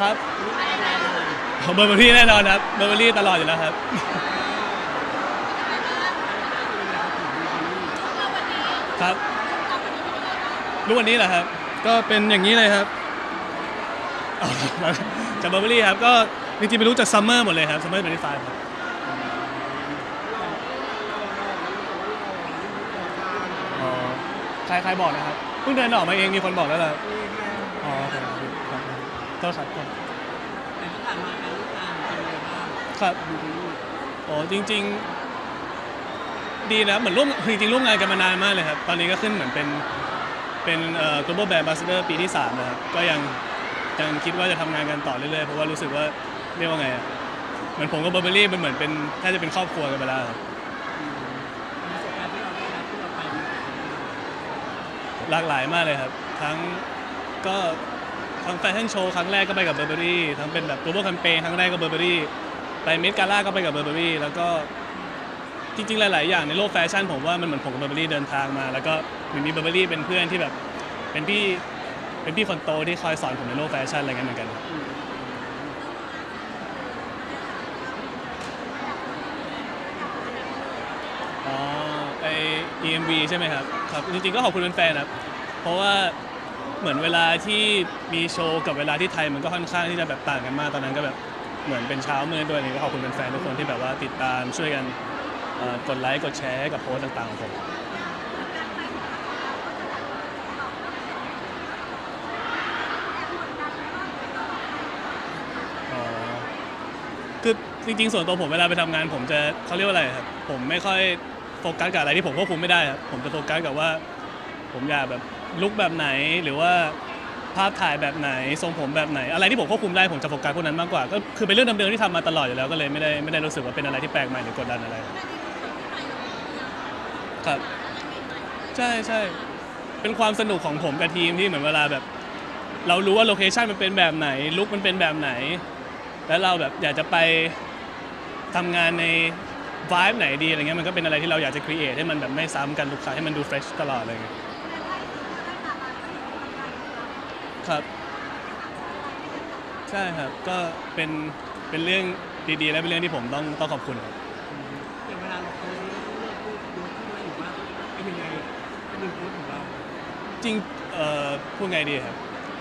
ครับของเบอร์เบอรี่แน่นอนครับเบอร์เบอรี่ตลอดอยู่แล้วครับ ครับรู้วันนี้เหรอครับ ก็เป็นอย่างนี้เลยครับอ๋อจากเบอร์เบอรี่ครับก็จริงๆไม่รู้จากซัมเมอร์หมดเลยครับซัมเมอร์เป็นที่ฟครับอ๋อใครใครบอกนะครับเพิ่งเดินออกมาเองมีคนบอกแล้วเหรออ๋อครับครับ โทษครับแต่ที่ผ่านมาการร่วมงานเป็นยังไงบ้างครับโอ้จริง ๆ ดีนะครับเหมือนร่วมคือจริงๆร่วมงานกันมานานมากเลยครับ ตอนนี้ก็ขึ้นเหมือนเป็นเป็นเอ่อ global brand ambassador ปีที่3นะครับก็ยังยังคิดว่าจะทำงานกันต่อเรื่อยๆ เพราะว่ารู้สึกว่าเรียกว่าไงอะเหมือนผมกับเบอร์เบอรี่มันเหมือนเป็นแทบจะเป็นครอบครัวกันไปแล้วครับประสบการณ์ที่เราได้รับที่เราไปมาหลากหลายมากเลยครับ ทั้งก็ ทั้งแฟชั่นโชว์ครั้งแรกก็ไปกับเบอร์เบอรี่ทั้งเป็นแบบ global campaign ครั้งแรกก็เบอร์เบอรี่ไปเมดกาล่าก็ไปกับเบอร์เบอรี่แล้วก็จริงๆ หลาย ๆ อย่างในโลกแฟชั่นผมว่ามันเหมือนผมกับเบอร์เบอรี่เดินทางมา แล้วก็เหมือนมีเบอร์เบอรี่เป็นเพื่อนที่แบบเป็นพี่เป็นพี่คนโตที่คอยสอนผมในโลกแฟชั่นอะไรเงี้ยเหมือนกันอ๋อไอ EMV ใช่ไหมครับครับจริงๆก็ขอบคุณแฟนๆครับเพราะว่า เหมือนเวลาที่มีโชว์กับเวลาที่ไทยมันก็ค่อนข้างที่จะแบบต่างกันมากตอนนั้นก็แบบเหมือนเป็นเช้ามืดด้วยนี่ก็ขอบคุณแฟนๆทุกคนที่แบบว่าติดตามช่วยกันเอ่อกดไลค์กดแชร์ให้กับโพสต์ต่างๆของผมอ๋อคือจริงๆ ส่วนตัวผมเวลาไปทำงาน ผมจะเขาเรียกว่าอะไรครับผมไม่ค่อยโฟกัสกับอะไรที่ผมควบคุมไม่ได้ครับผมจะโฟกัสกับว่า ผมอยากแบบ ลุคแบบไหนหรือว่าภาพถ่ายแบบไหนทรงผมแบบไหน อะไรที่ผมควบคุมได้ผมจะโฟกัสพวกนั้นมากกว่า ก็คือเป็นเรื่องเดิมๆที่ทำมาตลอดอยู่แล้วก็เลยไม่ได้ไม่ได้รู้สึกว่าเป็นอะไรที่แปลกใหม่หรือกดดันอะไรครับใช่ใช่เป็นความสนุกของผมกับทีมที่เหมือนเวลาแบบ เรารู้ว่าโลเคชันมันเป็นแบบไหนลุคมันเป็นแบบไหน แล้วเราแบบอยากจะไปทำงานในวายไหนดีอะไรเงี้ยมันก็เป็นอะไรที่เราอยากจะครีเอทให้มันแบบไม่ซ้ำกันทุกครั้งให้มันดูเฟรชตลอดอะไรเงี้ย ครับ ใช่ครับ ก็เป็นเป็นเรื่องดีๆ และเป็นเรื่องที่ผมต้องต้องขอบคุณครับ อย่างเวลาเราโพสต์เราต้องเลือกพูดดูที่มาอยู่ว่าเป็นยังไงเป็นหนึ่งโพสต์ของเราจริงเอ่อพูดไงดีครับ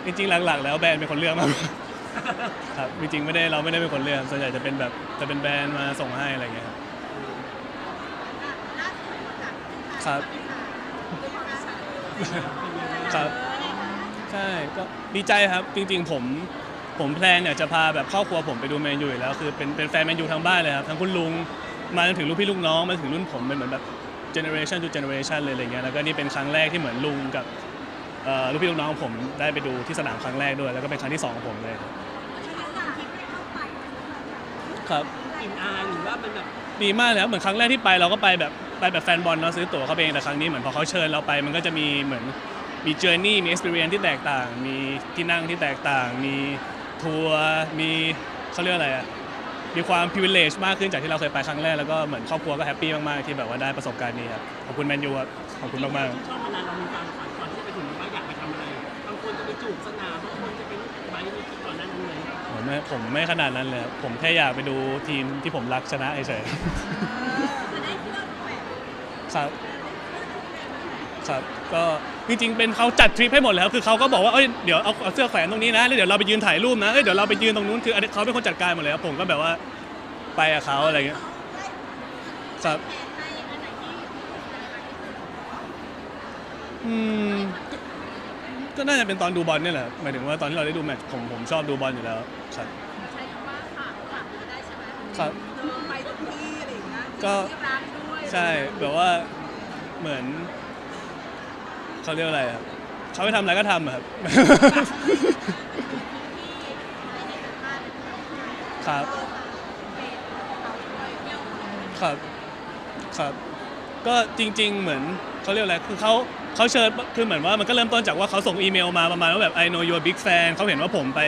จริงๆหลักๆ แล้วแบรนด์เป็นคนเลือกมากกว่าครับจริงๆไม่ได้เราไม่ได้เป็นคนเลือกส่วนใหญ่จะเป็นแบบจะเป็นแบรนด์มาส่งให้อะไรเงี้ยครับครับ ครับ ใช่ก็ดีใจครับจริงๆ ผมผมแพลนเนี่ยจะพาแบบครอบครัวผมไปดูแมนยูอยู่แล้วคือเป็นเป็นแฟนแมนยูทั้งบ้านเลยครับทั้งคุณลุงมาจนถึงลูกพี่ลูกน้องมาถึงรุ่นผมเป็นเหมือนแบบ generation to generation เลยอะไรเงี้ยแล้วก็นี่เป็นครั้งแรกที่เหมือนลุงกับเอ่อลูกพี่ลูกน้องของผมได้ไปดูที่สนามครั้งแรกด้วย แล้วก็เป็นครั้งที่สองของผมเลยครับอินอายหรือว่ามันแบบดีมากเลยครับเหมือนครั้งแรกที่ไปเราก็ไปแบบไปแบบแฟนบอลเนาะซื้อตั๋วเข้าไปเองแต่ครั้งนี้เหมือนพอเขาเชิญเราไป มันก็จะมีเหมือน มีเจอร์นี่มี experience ที่แตกต่าง มีที่นั่งที่แตกต่าง มีทัวร์มีเขาเรียกอะไรอะมีความ privilege มากขึ้นจากที่เราเคยไปครั้งแรกแล้วก็เหมือนครอบครัวก็แฮปปี้มากๆที่แบบว่าได้ประสบการณ์นี้ครับขอบคุณแมนยูครับขอบคุณมากชอบมานานเรามีความฝันก่อนที่จะไปถึงว่าอยากไปทำอะไรบางคนจะไปจูบสนามบางคนจะเป็นไบค์ในคิดก่อนหนั้นเลยๆผมไม่ผมไม่ขนาดนั้นเลยครับผมแค่อยากไปดูทีมที่ผมรักชนะเฉยๆครับครับ ก็จริงๆเป็นเขาจัดทริปให้หมดเลยครับคือเขาก็บอกว่าเอ้ยเดี๋ยวเอาเอาเสื้อแขวนตรงนี้นะแล้วเดี๋ยวเราไปยืนถ่ายรูปนะเอ้ยเดี๋ยวเราไปยืนตรงนู้นคืออันนี้เขาเป็นคนจัดการหมดเลยครับผมก็แบบว่าไปกับเขาอะไรเงี้ยครับอืมก็น่าจะเป็นตอนดูบอลเนี่ยแหละหมายถึงว่าตอนที่เราได้ดูแมตช์ผมผมชอบดูบอลอยู่แล้วครับใช้คำว่าฝากฝากได้ใช่ไหมครับเดินไปทุกที่อะไรอย่างเงี้ยก็ที่ร้านด้วยใช่แบบว่าเหมือน เขาเรียกว่าอะไรครับเขาไปทำอะไรก็ทำอะครับ ครับ ครับ ครับ ก็จริง ๆ เหมือนเขาเรียกอะไร คือเขาเขาเชิญ คือเหมือนว่ามันก็เริ่มต้นจากว่าเขาส่งอีเมลมาประมาณว่าแบบ I know you're a big fan เขาเห็นว่าผมไป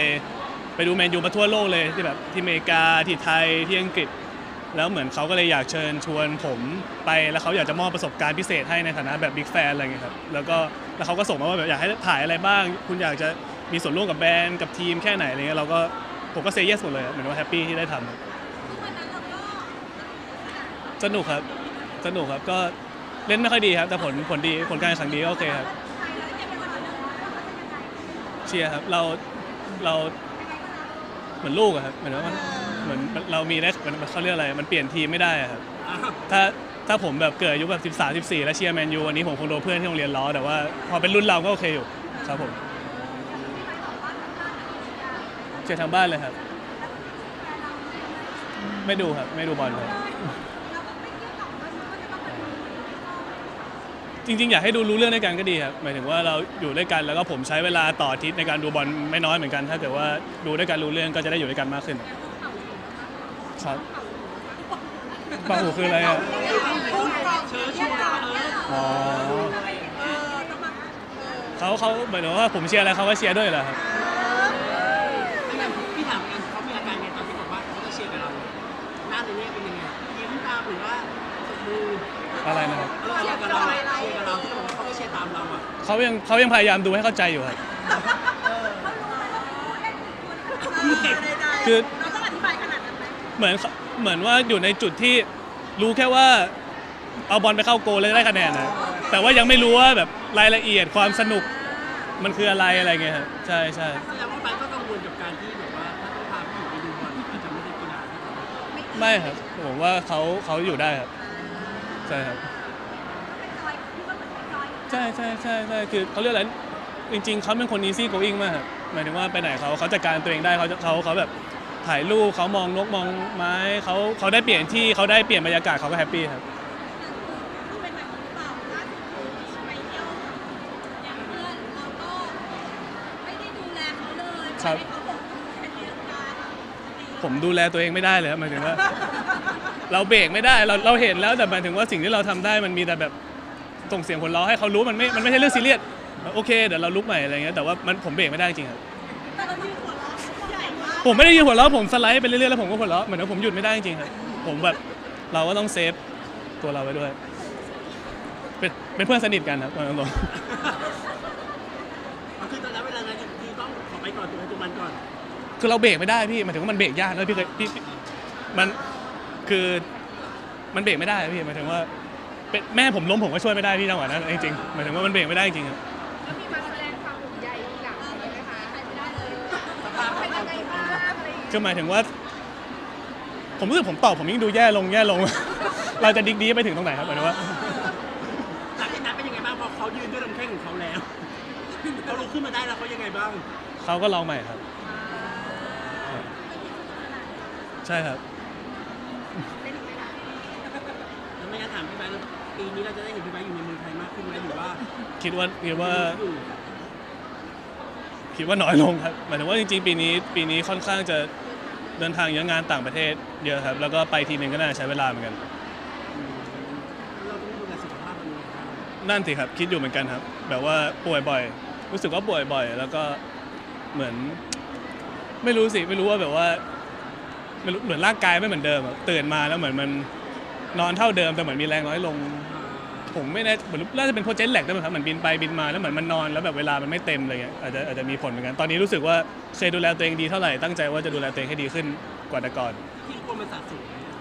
ไปดูแมนยูมาทั่วโลกเลยที่แบบที่อเมริกาที่ไทยที่อังกฤษ แล้วเหมือนเขาก็เลยอยากเชิญชวนผมไปแล้วเขาอยากจะมอบประสบการณ์พิเศษให้ในฐานะแบบบิ๊กแฟนอะไรเงี้ยครับแล้วก็แล้วเขาก็ส่งมาว่าแบบอยากให้ถ่ายอะไรบ้าง คุณอยากจะมีส่วนร่วมกับแบรนด์กับทีมแค่ไหนอะไรเงี้ยเราก็ผมก็เซย์เยสหมดเลยเหมือนว่าแฮปปี้ที่ได้ทำสนุกครับสนุกครับก็เล่นไม่ค่อยดีครับ แต่ผลผลดีผลการแข่งขันดีก็โอเคครับเชียร์ครับเราเราเหมือนลูกอะครับเหมือนว่า เหมือนเรามีได้มันเขาเรียกอะไร มันเปลี่ยนทีมไม่ได้อะครับอ้าวถ้าถ้าถ้าผมแบบเกิดอายุแบบ13 14 แล้วเชียร์แมนยูวันนี้ผมคงโดนเพื่อนที่โรงเรียนล้อ แต่ว่าพอเป็นรุ่นเราก็โอเคอยู่ครับผมเชียร์ทางบ้านเลยครับ ไม่ดูครับ ไม่ดูบอลครับจริงๆ อยากให้ดูรู้เรื่องด้วยกันก็ดีครับหมายถึงว่าเราอยู่ด้วยกันแล้วก็ผมใช้เวลาต่ออาทิตย์ในการดูบอลไม่น้อยเหมือนกัน ถ้าเกิดว่าดูด้วยกันรู้เรื่องก็จะได้อยู่ด้วยกันมากขึ้น ครับปังหูคืออะไรอะเชิญชวนว่าเอออ๋อเออต้องมาเออเขาเขาหมายถึงว่าผมเชียร์อะไรเขาก็เชียร์ด้วยเหรอครับไม่งั้นพี่ถามกันเขามีอาการไงตอนที่บอกว่าเขาจะเชียร์กับเราหน้าในเนี่ยเป็นยังไงยิ้มตามหรือว่าสบมืออะไรนะครับเอออะไรกับเราเชียร์กับเราที่เราบอกว่าเขาก็เชียร์ตามเราอะเขายังเขายังพยายามดูให้เข้าใจอยู่ครับคือ เหมือนเหมือนว่าอยู่ในจุดที่รู้แค่ว่าเอาบอลไปเข้าโกลเลยได้คะแนนนะแต่ว่ายังไม่รู้ว่าแบบรายละเอียดความสนุกมันคืออะไรอะไรเงี้ยครับใช่ใช่แสดงว่าไปก็กังวลกับการที่แบบว่าถ้าต้องพาผู้หญิงไปดูบอลอาจจะไม่ได้กีฬาที่เขาไม่ครับผมว่าเขาเขาอยู่ได้ครับใช่ครับใช่ใช่ใช่ใช่คือเขาเรียกอะไรจริง ๆเขาเป็นคน easy going มากครับหมายถึงว่าไปไหนเขาเขาจัดการตัวเองได้เขาเขาเขาแบบ ถ่ายรูปเขามองนกมองไม้เขาเขาได้เปลี่ยนที่เขาได้เปลี่ยนบรรยากาศเขาก็แฮปปี้ครับเป็นแบบนี้หรือเปล่าล่าสุดคือไปเที่ยวอย่างเพื่อนเราก็ไม่ได้ดูแลเขาเลยปล่อยให้เขาบอกเป็นเรื่องการผมดูแลตัวเองไม่ได้เลยครับหมายถึงว่า เราเบรกไม่ได้เราเราเห็นแล้วแต่หมายถึงว่าสิ่งที่เราทำได้มันมีแต่แบบส่งเสียงคนร้องให้เขารู้มันไม่มันไม่ใช่เรื่องซีเรียสโอเคเดี๋ยวเราลุกใหม่อะไรเงี้ยแต่ว่ามันผมเบรกไม่ได้จริงครับ ผมไม่ได้ยินหัวเราะผมสไลด์ไปเรื่อยๆแล้วผมก็หัวเราะเหมือนว่าผมหยุดไม่ได้จริงๆครับผมแบบเราก็ต้องเซฟตัวเราไว้ด้วย เป็นเป็นเพื่อนสนิทกันครับตรงก็คือตอนนั้นเวลานั้นคือต้องขอไปก่อนตัวตัวมันก่อน ๆคือเราเบรกไม่ได้พี่หมายถึงว่ามันเบรกยากแล้วพี่เคยพี่พี่มันคือมันเบรกไม่ได้พี่หมายถึงว่าเป็นแม่ผมล้มผมก็ช่วยไม่ได้พี่จังหวะนั้นจริงๆหมายถึงว่ามันเบรกไม่ได้จริงๆครับ แล้วมีมา คือหมายถึงว่า ผมรู้สึกผมตอบผมยิ่งดูแย่ลงแย่ลง เราจะดิกดีไปถึงตรงไหนครับหมายถึงว่า หลังจากนั้นเป็นยังไงบ้างพอเขายืนด้วยลำแข้งของเขาแล้วเขาลุกขึ้นมาได้แล้วเขายังไงบ้างเขาก็ลองใหม่ครับ ใช่ครับ แล้วไม่งั้นถามพี่ไบร์ทแล้วปีนี้เราจะได้เห็นพี่ไบร์ทอยู่ในเมืองไทยมากขึ้นไหมหรือว่าคิดว่าคิดว่า อยู่คิดว่าน้อยลงครับหมายถึงว่าจริงๆ ปีนี้ปีนี้ค่อนข้างจะ เดินทางเยอะงานต่างประเทศเยอะครับ แล้วก็ไปทีนึงก็น่าจะใช้เวลาเหมือนกัน เราต้องดูแลสุขภาพเป็นยังไงบ้างนั่นสิครับคิดอยู่เหมือนกันครับ แบบว่าป่วยบ่อย รู้สึกว่าป่วยบ่อย แล้วก็เหมือน ไม่รู้สิไม่รู้ว่าแบบว่าไม่รู้เหมือนร่างกายไม่เหมือนเดิมอะตื่นมาแล้วเหมือนมันนอนเท่าเดิมแต่เหมือนมีแรงน้อยลง ผมไม่แน่เหมือนน่าจะเป็นโปรเจกต์แหลกด้วยมั้งครับเหมือนบินไปบินมาแล้วเหมือนมันนอนแล้วแบบเวลามันไม่เต็มอะไรเงี้ยอาจจะอาจจะมีผลเหมือนกันตอนนี้รู้สึกว่าเคยดูแลตัวเองดีเท่าไหร่ตั้งใจว่าจะดูแลตัวเองให้ดีขึ้นกว่าแต่ก่อนที่กลัวมันสะสมเนี่ย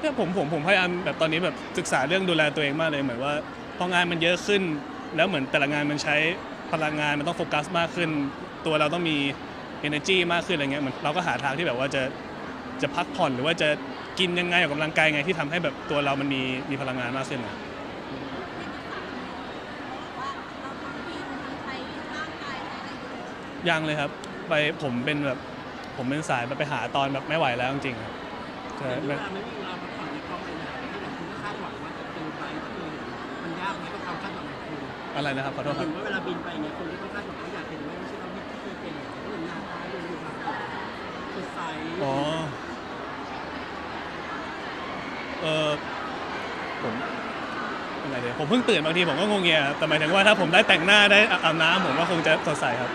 เนี่ยผมผมผมพยายามแบบตอนนี้แบบศึกษาเรื่องดูแลตัวเองมากเลยเหมือนว่าพองานมันเยอะขึ้น แล้วเหมือนแต่ละงานมันใช้พลังงานมันต้องโฟกัสมากขึ้น ตัวเราต้องมี energy มากขึ้นอะไรเงี้ยเหมือนเราก็หาทางที่แบบว่าจะจะพักผ่อนหรือว่าจะกินยังไงออกกำลังกายยังไงที่ทำให้แบบตัวเรามันมีมีพลังงานมากขึ้นนะ ว่าเราทำที่มันใช้ร่างกายใช้อะไรอยู่ยังเลยครับ ไปผมเป็นแบบผมเป็นสายแบบไปหาตอนแบบไม่ไหวแล้วจริงๆครับใช่แต่เวไม่ลาไม่มีเวลาพักผ่อนในกองเลยนะที่แบบคุณก็คาดหวังว่าจะเจอไบร์ทจะเจอมันยากไหมกับความคาดหวังของคุณอะไรนะครับขอโทษคถึรับงว่าเวลาบินไปเนี่ยคนที่ต้องคาดหวังเขาอยากเห็นว่าไม่ใช่เราที่ที่เป็นอย่างนี้หน้าตาดูดูแบบสดใสอ๋อเออผม อะไรเดีผมเพิ่งตื่นบางทีผมก็งงเงียครับแต่หมายถึงว่าถ้าผมได้แต่งหน้าได้อาบน้ำผมก็คงจะสดใสครับ